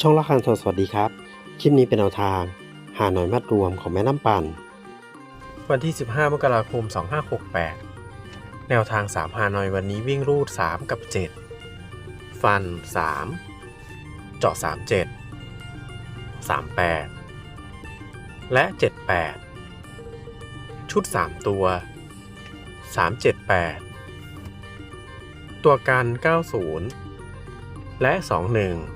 ช่องละครังโทรสวัสดีครับ คลิปนี้เป็นแนวทาง หาหน่อยมัดรวมของแม่น้ำปัน วันที่ 15 มกราคม 2568 แนวทาง 3 หาหน่อยวันนี้วิ่งรูด 3 กับ 7 ฟัน 3 เจาะ 37 38 และ 78 ชุด 3 ตัว 378 ตัวกัน 90 และ 21